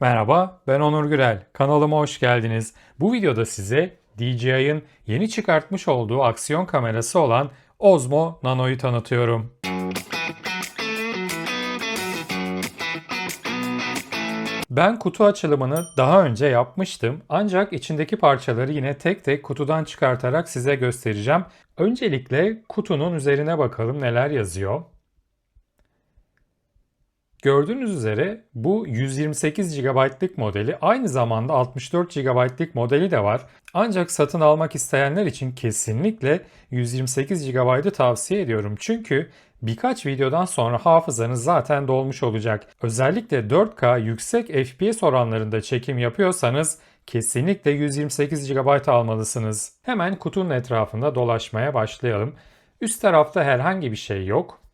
Merhaba, ben Onur Gürel. Kanalıma hoş geldiniz. Bu videoda size DJI'ın yeni çıkartmış olduğu aksiyon kamerası olan Osmo Nano'yu tanıtıyorum. Ben kutu açılımını daha önce yapmıştım ancak içindeki parçaları yine tek tek kutudan çıkartarak size göstereceğim. Öncelikle kutunun üzerine bakalım neler yazıyor. Gördüğünüz üzere bu 128 GB'lık modeli aynı zamanda 64 GB'lık modeli de var. Ancak satın almak isteyenler için kesinlikle 128 GB'ı tavsiye ediyorum. Çünkü birkaç videodan sonra hafızanız zaten dolmuş olacak. Özellikle 4K yüksek FPS oranlarında çekim yapıyorsanız kesinlikle 128 GB almalısınız. Hemen kutunun etrafında dolaşmaya başlayalım. Üst tarafta herhangi bir şey yok.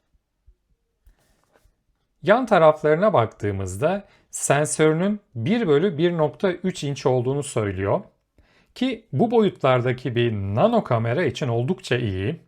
Yan taraflarına baktığımızda sensörünün 1 bölü 1.3 inç olduğunu söylüyor. Ki bu boyutlardaki bir nano kamera için oldukça iyi.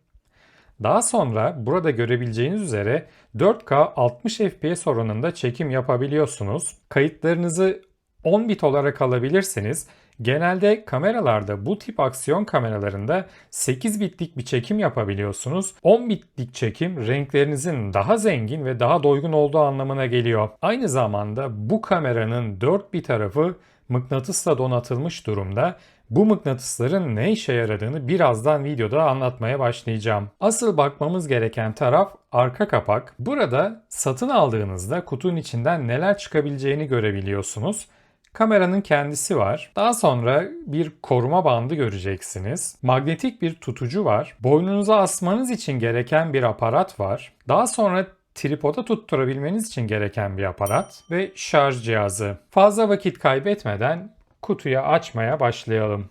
Daha sonra burada görebileceğiniz üzere 4K 60 FPS oranında çekim yapabiliyorsunuz. Kayıtlarınızı 10 bit olarak alabilirsiniz. Genelde kameralarda bu tip aksiyon kameralarında 8 bitlik bir çekim yapabiliyorsunuz. 10 bitlik çekim renklerinizin daha zengin ve daha doygun olduğu anlamına geliyor. Aynı zamanda bu kameranın 4 bir tarafı mıknatısla donatılmış durumda. Bu mıknatısların ne işe yaradığını birazdan videoda anlatmaya başlayacağım. Asıl bakmamız gereken taraf arka kapak. Burada satın aldığınızda kutunun içinden neler çıkabileceğini görebiliyorsunuz. Kameranın kendisi var. Daha sonra bir koruma bandı göreceksiniz. Magnetik bir tutucu var. Boynunuza asmanız için gereken bir aparat var. Daha sonra tripoda tutturabilmeniz için gereken bir aparat ve şarj cihazı. Fazla vakit kaybetmeden kutuyu açmaya başlayalım.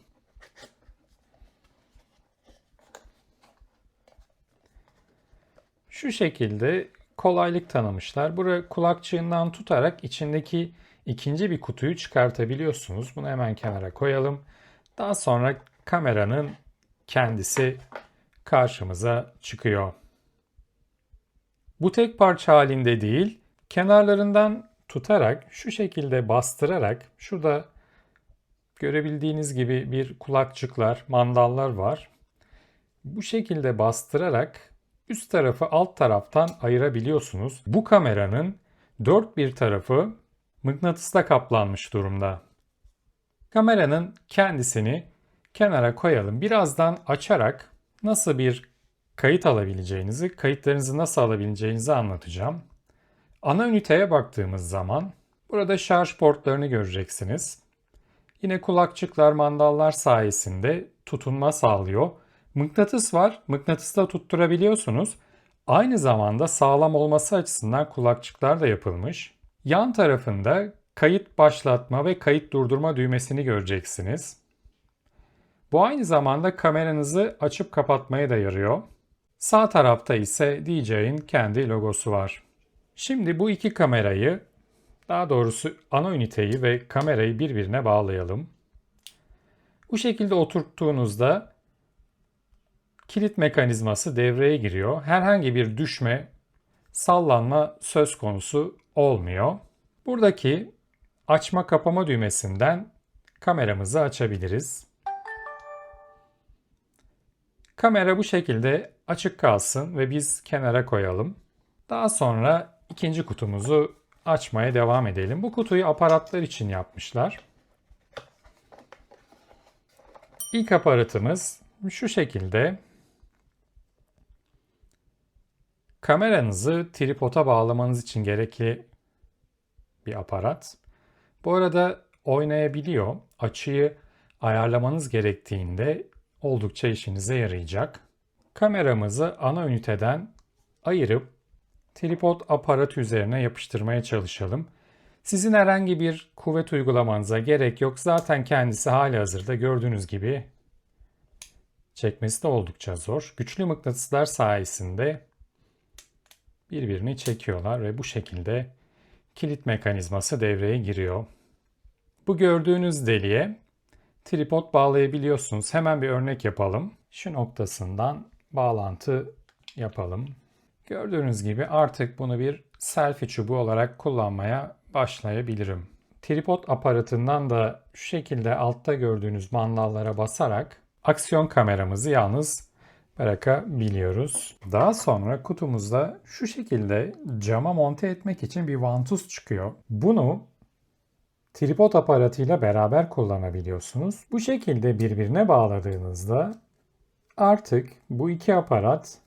Şu şekilde kolaylık tanımışlar. Buraya kulakçığından tutarak içindeki ikinci bir kutuyu çıkartabiliyorsunuz. Bunu hemen kenara koyalım. Daha sonra kameranın kendisi karşımıza çıkıyor. Bu tek parça halinde değil, kenarlarından tutarak şu şekilde bastırarak şurada görebildiğiniz gibi bir kulakçıklar, mandallar var. Bu şekilde bastırarak üst tarafı alt taraftan ayırabiliyorsunuz. Bu kameranın dört bir tarafı mıknatısla kaplanmış durumda. Kameranın kendisini kenara koyalım. Birazdan açarak nasıl bir kayıt alabileceğinizi, kayıtlarınızı nasıl alabileceğinizi anlatacağım. Ana üniteye baktığımız zaman burada şarj portlarını göreceksiniz. Yine kulakçıklar, mandallar sayesinde tutunma sağlıyor. Mıknatıs var. Mıknatısla tutturabiliyorsunuz. Aynı zamanda sağlam olması açısından kulakçıklar da yapılmış. Yan tarafında kayıt başlatma ve kayıt durdurma düğmesini göreceksiniz. Bu aynı zamanda kameranızı açıp kapatmaya da yarıyor. Sağ tarafta ise DJ'in kendi logosu var. Şimdi bu iki kamerayı, daha doğrusu ana üniteyi ve kamerayı birbirine bağlayalım. Bu şekilde oturttuğunuzda kilit mekanizması devreye giriyor. Herhangi bir düşme, sallanma söz konusu olmuyor. Buradaki açma kapama düğmesinden kameramızı açabiliriz. Kamera bu şekilde açık kalsın ve biz kenara koyalım. Daha sonra ikinci kutumuzu açmaya devam edelim. Bu kutuyu aparatlar için yapmışlar. İlk aparatımız şu şekilde kameranızı tripoda bağlamanız için gerekli bir aparat. Bu arada oynayabiliyor. Açıyı ayarlamanız gerektiğinde oldukça işinize yarayacak. Kameramızı ana üniteden ayırıp tripod aparat üzerine yapıştırmaya çalışalım. Sizin herhangi bir kuvvet uygulamanıza gerek yok. Zaten kendisi hali hazırda gördüğünüz gibi çekmesi de oldukça zor. Güçlü mıknatıslar sayesinde birbirini çekiyorlar ve bu şekilde kilit mekanizması devreye giriyor. Bu gördüğünüz deliğe tripod bağlayabiliyorsunuz. Hemen bir örnek yapalım. Şu noktasından bağlantı yapalım. Gördüğünüz gibi artık bunu bir selfie çubuğu olarak kullanmaya başlayabilirim. tripod aparatından da şu şekilde altta gördüğünüz mandallara basarak aksiyon kameramızı yalnız bırakabiliyoruz. Daha sonra kutumuzda şu şekilde cama monte etmek için bir vantuz çıkıyor. Bunu tripod aparatıyla beraber kullanabiliyorsunuz. Bu şekilde birbirine bağladığınızda artık bu iki aparat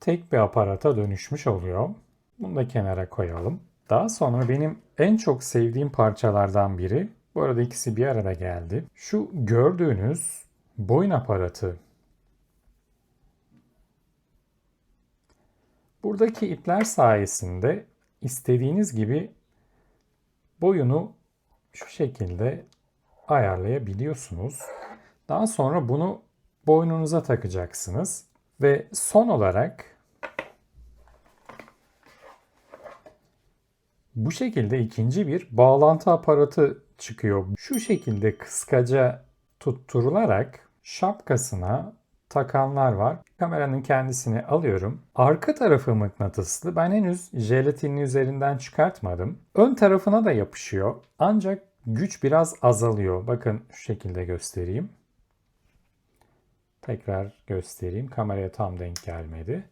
tek bir aparata dönüşmüş oluyor. Bunu da kenara koyalım. Daha sonra benim en çok sevdiğim parçalardan biri, bu arada ikisi bir arada geldi. Şu gördüğünüz boyun aparatı. Buradaki ipler sayesinde istediğiniz gibi boyunu şu şekilde ayarlayabiliyorsunuz. Daha sonra bunu boynunuza takacaksınız. Ve son olarak bu şekilde ikinci bir bağlantı aparatı çıkıyor. Şu şekilde kıskaca tutturularak şapkasına takanlar var. Kameranın kendisini alıyorum. Arka tarafı mıknatıslı. Ben henüz jelatinin üzerinden çıkartmadım. Ön tarafına da yapışıyor. Ancak güç biraz azalıyor. Bakın şu şekilde göstereyim. Tekrar göstereyim. Kameraya tam denk gelmedi.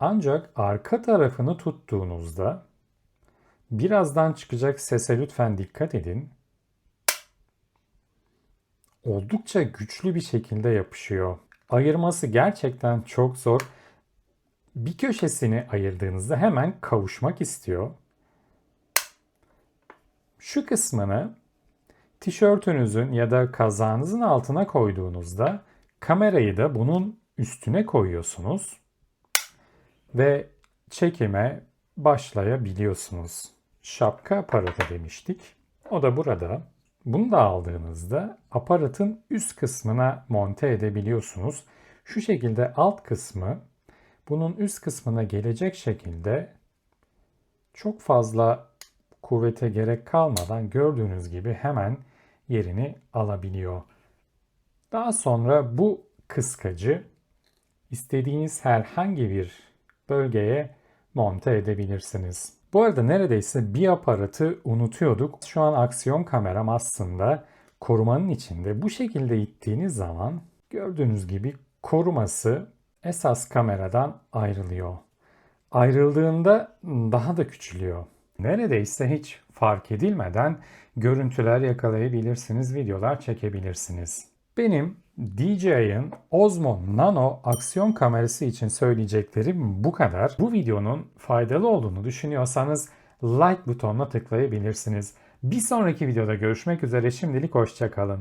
Ancak arka tarafını tuttuğunuzda birazdan çıkacak sese lütfen dikkat edin. Oldukça güçlü bir şekilde yapışıyor. Ayırması gerçekten çok zor. Bir köşesini ayırdığınızda hemen kavuşmak istiyor. Şu kısmını tişörtünüzün ya da kazağınızın altına koyduğunuzda kamerayı da bunun üstüne koyuyorsunuz ve çekime başlayabiliyorsunuz. Şapka aparatı demiştik. O da burada. Bunu da aldığınızda aparatın üst kısmına monte edebiliyorsunuz. Şu şekilde alt kısmı bunun üst kısmına gelecek şekilde çok fazla kuvvete gerek kalmadan gördüğünüz gibi hemen yerini alabiliyor. Daha sonra bu kıskacı istediğiniz herhangi bir bölgeye monte edebilirsiniz. Bu arada neredeyse bir aparatı unutuyorduk. Şu an aksiyon kameram aslında korumanın içinde. Bu şekilde ittiğiniz zaman gördüğünüz gibi koruması esas kameradan ayrılıyor. Ayrıldığında daha da küçülüyor. Neredeyse hiç fark edilmeden görüntüler yakalayabilirsiniz, videolar çekebilirsiniz. Benim DJI'ın Osmo Nano aksiyon kamerası için söyleyeceklerim bu kadar. Bu videonun faydalı olduğunu düşünüyorsanız like butonuna tıklayabilirsiniz. Bir sonraki videoda görüşmek üzere şimdilik hoşçakalın.